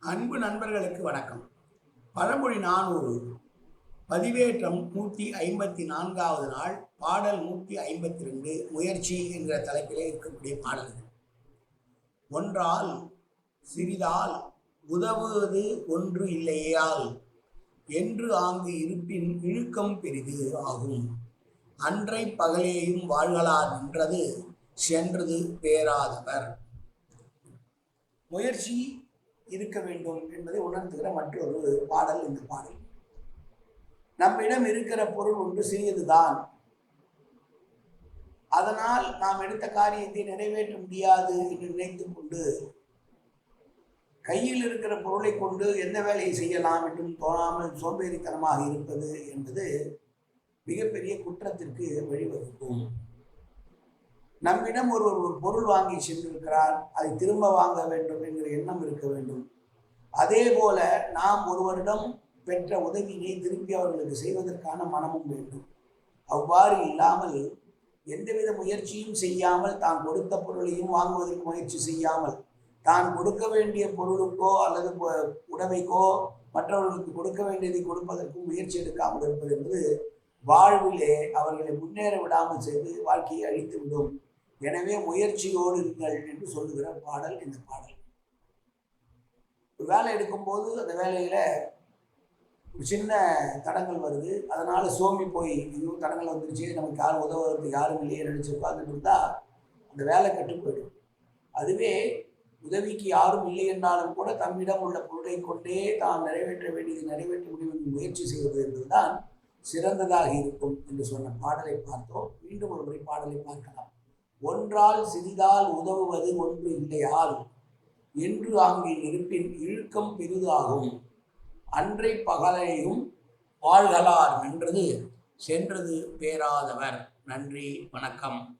அன்பு நண்பர்களுக்கு வணக்கம். பழமொழி நானூறு. பதிவேற்றம் நூற்றி ஐம்பத்தி நான்காவது நாள் பாடல் நூற்றி ஐம்பத்தி ரெண்டு முயற்சி என்கிற தலைப்பிலே இருக்கக்கூடிய பாடல் ஒன்றால் சிறிதால் உதவுவது ஒன்று இல்லையால் என்று ஆங்கு இருப்பின் இழுக்கம் பெரிது ஆகும். அன்றை பகலேயும் வாழ்களார் நின்றது சென்றது பேராதவர். முயற்சி இருக்க வேண்டும் என்பதை உணர்த்துகிற மற்றொரு பாடல் இந்த பாடல். நம்மிடம் இருக்கிற பொருள் ஒன்று சிறியதுதான். அதனால் நாம் எடுத்த காரியத்தை நிறைவேற்ற முடியாது என்று நினைத்து கொண்டு கையில் இருக்கிற பொருளை கொண்டு எந்த வேலையை செய்யலாம் என்றும் தோணாமல் சோம்பேறித்தனமாக இருப்பது என்பது மிகப்பெரிய குற்றத்திற்கு வழிவகுக்கும். நம்மிடம் ஒருவர் ஒரு பொருள் வாங்கி சென்றிருக்கிறார் அதை திரும்ப வாங்க வேண்டும் என்கிற எண்ணம் இருக்க வேண்டும். அதே போல நாம் ஒருவரிடம் பெற்ற உதவியினை திருப்பி அவர்களுக்கு செய்வதற்கான மனமும் வேண்டும். அவ்வாறு இல்லாமல் எந்தவித முயற்சியும் செய்யாமல் தான் கொடுத்த பொருளையும் வாங்குவதற்கு முயற்சி செய்யாமல் தான் கொடுக்க வேண்டிய பொருளுக்கோ அல்லது உடமைக்கோ உடைமைக்கோ மற்றவர்களுக்கு கொடுக்க வேண்டியதை கொடுப்பதற்கும் முயற்சி எடுக்காமல் இருப்பது என்பது வாழ்விலே அவர்களை முன்னேற விடாமல் செய்து வாழ்க்கையை அழித்து விடும். எனவே முயற்சியோடு இருங்கள் என்று சொல்லுகிற பாடல் இந்த பாடல். ஒரு வேலை எடுக்கும்போது அந்த வேலையில் ஒரு சின்ன தடங்கள் வருது. அதனால் சோம்பி போய் ஐயோ தடங்கள் வந்துருச்சு. நமக்கு யாரும் உதவுறதுக்கு யாரும் இல்லையே நினச்சி உட்கார்ந்துட்டு இருந்தால் அந்த வேலை கட்டு போயிடும். அதுவே உதவிக்கு யாரும் இல்லை என்றாலும் கூட தம்மிடம் உள்ள பொருளை கொண்டே தான் நிறைவேற்ற வேண்டியது நிறைவேற்ற முடியும் என்று முயற்சி செய்வது என்பதுதான் சிறந்ததாக இருக்கும் என்று சொன்ன பாடலை பார்த்தோம். மீண்டும் ஒரு முறை பாடலை பார்க்கலாம். ஒன்றால் சிறிதால் உதவுவது ஒன்று இல்லையால் என்று அங்கு இருப்பின் இழுக்கம் பெரிதாகும். அன்றை பகலையும் வாழ்கலார் நின்றது சென்றது பேராதவர். நன்றி வணக்கம்.